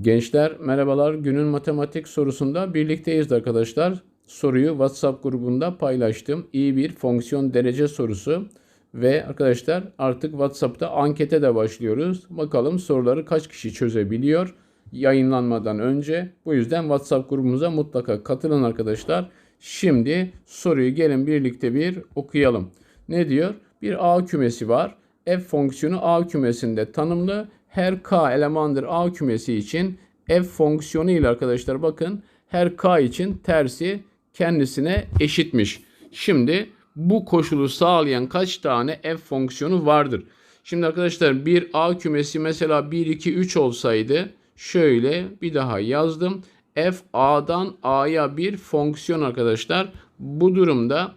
Gençler merhabalar. Günün matematik sorusunda birlikteyiz arkadaşlar. Soruyu WhatsApp grubunda paylaştım. İyi bir fonksiyon derece sorusu. Ve arkadaşlar artık WhatsApp'ta ankete de başlıyoruz. Bakalım soruları kaç kişi çözebiliyor yayınlanmadan önce. Bu yüzden WhatsApp grubumuza mutlaka katılın arkadaşlar. Şimdi soruyu gelin birlikte bir okuyalım. Ne diyor? Bir A kümesi var. F fonksiyonu A kümesinde tanımlı. Her K elemandır A kümesi için F fonksiyonu ile arkadaşlar bakın her K için tersi kendisine eşitmiş. Şimdi bu koşulu sağlayan kaç tane f fonksiyonu vardır? Şimdi arkadaşlar bir A kümesi mesela 1, 2, 3 olsaydı şöyle bir daha yazdım. F A'dan A'ya bir fonksiyon arkadaşlar. Bu durumda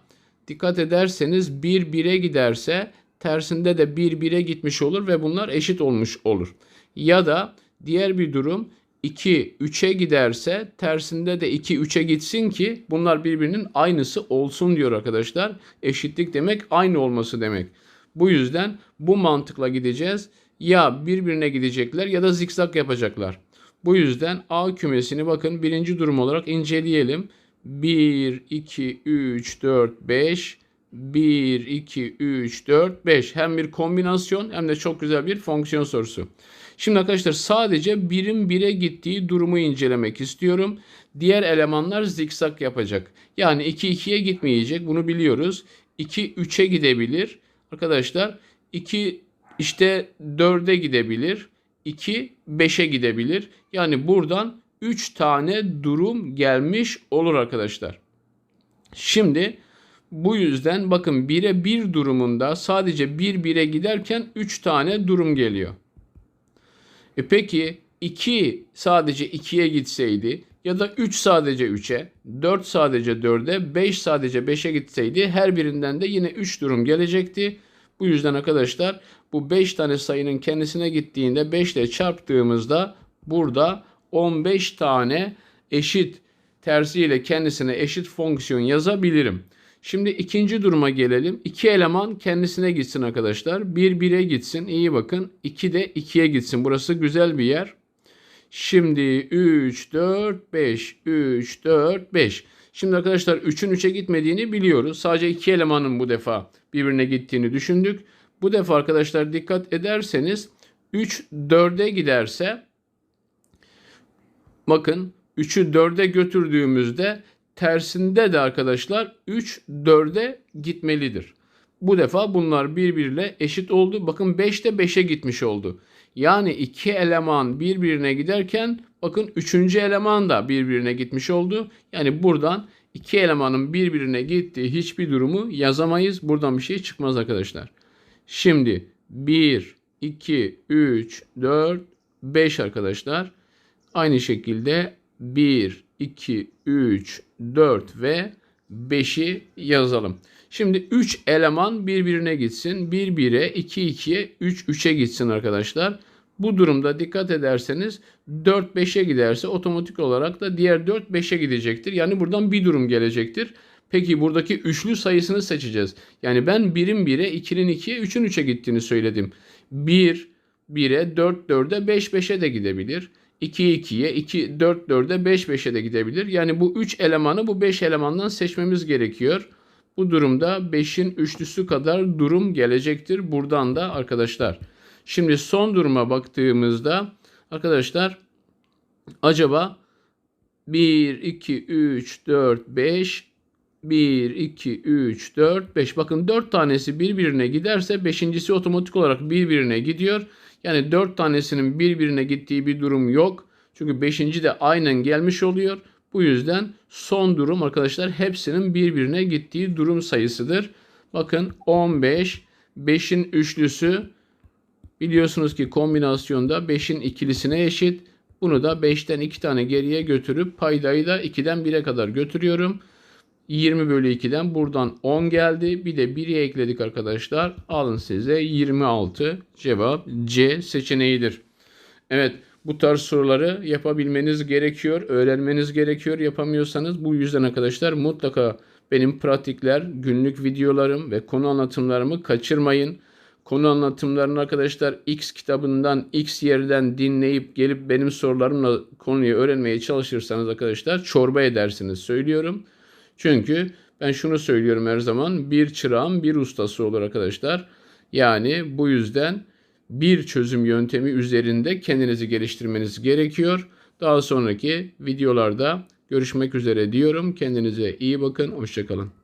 dikkat ederseniz 1 1'e giderse tersinde de 1 1'e gitmiş olur ve bunlar eşit olmuş olur. Ya da diğer bir durum 2 3'e giderse tersinde de 2 3'e gitsin ki bunlar birbirinin aynısı olsun diyor arkadaşlar. Eşitlik demek aynı olması demek. Bu yüzden bu mantıkla gideceğiz. Ya birbirine gidecekler ya da zikzak yapacaklar. Bu yüzden A kümesini bakın birinci durum olarak inceleyelim. 1, 2, 3, 4, 5, 1, 2, 3, 4, 5. Hem bir kombinasyon hem de çok güzel bir fonksiyon sorusu. Şimdi arkadaşlar sadece birim bire gittiği durumu incelemek istiyorum. Diğer elemanlar zikzak yapacak. Yani 2 2'ye gitmeyecek. Bunu biliyoruz. 2 3'e gidebilir. Arkadaşlar 2 işte 4'e gidebilir. 2 5'e gidebilir. Yani buradan 3 tane durum gelmiş olur arkadaşlar. Şimdi bu yüzden bakın 1'e 1 durumunda sadece 1 1'e giderken 3 tane durum geliyor. E peki 2 sadece 2'ye gitseydi ya da 3 sadece 3'e, 4 sadece 4'e, 5 sadece 5'e gitseydi her birinden de yine 3 durum gelecekti. Bu yüzden arkadaşlar bu 5 tane sayının kendisine gittiğinde 5 ile çarptığımızda burada 15 tane eşit tersiyle kendisine eşit fonksiyon yazabilirim. Şimdi ikinci duruma gelelim. İki eleman kendisine gitsin arkadaşlar. 1 bir 1'e gitsin. İyi bakın. 2 de 2'ye gitsin. Burası güzel bir yer. Şimdi 3, 4, 5. 3, 4, 5. Şimdi arkadaşlar 3'ün 3'e gitmediğini biliyoruz. Sadece iki elemanın bu defa birbirine gittiğini düşündük. Bu defa arkadaşlar dikkat ederseniz 3 4'e giderse bakın 3'ü 4'e götürdüğümüzde tersinde de arkadaşlar 3 4'e gitmelidir. Bu defa bunlar birbiriyle eşit oldu. Bakın 5 de 5'e gitmiş oldu. Yani iki eleman birbirine giderken bakın üçüncü eleman da birbirine gitmiş oldu. Yani buradan iki elemanın birbirine gittiği hiçbir durumu yazamayız. Buradan bir şey çıkmaz arkadaşlar. Şimdi 1, 2, 3, 4, 5 arkadaşlar. Aynı şekilde 1, 2, 3, 4 ve 5'i yazalım. Şimdi 3 eleman birbirine gitsin. 1 1'e, 2 2'ye, 3 3'e gitsin arkadaşlar. Bu durumda dikkat ederseniz 4 5'e giderse otomatik olarak da diğer 4 5'e gidecektir. Yani buradan bir durum gelecektir. Peki buradaki üçlü sayısını seçeceğiz. Yani ben 1'in 1'e, 2'nin 2'ye, 3'ün 3'e gittiğini söyledim. 1 1'e, 4 4'e, 5 5'e de gidebilir. 2 2'ye, 2 4 4'e, 5 5'e de gidebilir. Yani bu 3 elemanı bu 5 elemandan seçmemiz gerekiyor. Bu durumda 5'in üçlüsü kadar durum gelecektir buradan da arkadaşlar. Şimdi son duruma baktığımızda arkadaşlar acaba 1, 2, 3, 4, 5 1, 2, 3, 4, 5. Bakın 4 tanesi birbirine giderse beşincisi otomatik olarak birbirine gidiyor. Yani 4 tanesinin birbirine gittiği bir durum yok. Çünkü 5. de aynen gelmiş oluyor. Bu yüzden son durum arkadaşlar hepsinin birbirine gittiği durum sayısıdır. Bakın 15, 5'in üçlüsü biliyorsunuz ki kombinasyonda 5'in ikilisine eşit. Bunu da 5'ten 2 tane geriye götürüp paydayı da 2'den 1'e kadar götürüyorum. 20 bölü 2'den buradan 10 geldi. Bir de 1'i ekledik arkadaşlar. Alın size 26 cevap C seçeneğidir. Evet bu tarz soruları yapabilmeniz gerekiyor. Öğrenmeniz gerekiyor. Yapamıyorsanız bu yüzden arkadaşlar mutlaka benim pratikler, günlük videolarım ve konu anlatımlarımı kaçırmayın. konu anlatımlarını arkadaşlar X kitabından, X yerden dinleyip gelip benim sorularımla konuyu öğrenmeye çalışırsanız arkadaşlar çorba edersiniz söylüyorum. Çünkü ben şunu söylüyorum her zaman bir çırağın bir ustası olur arkadaşlar. Yani bu yüzden bir çözüm yöntemi üzerinde kendinizi geliştirmeniz gerekiyor. Daha sonraki videolarda görüşmek üzere diyorum. Kendinize iyi bakın. Hoşçakalın.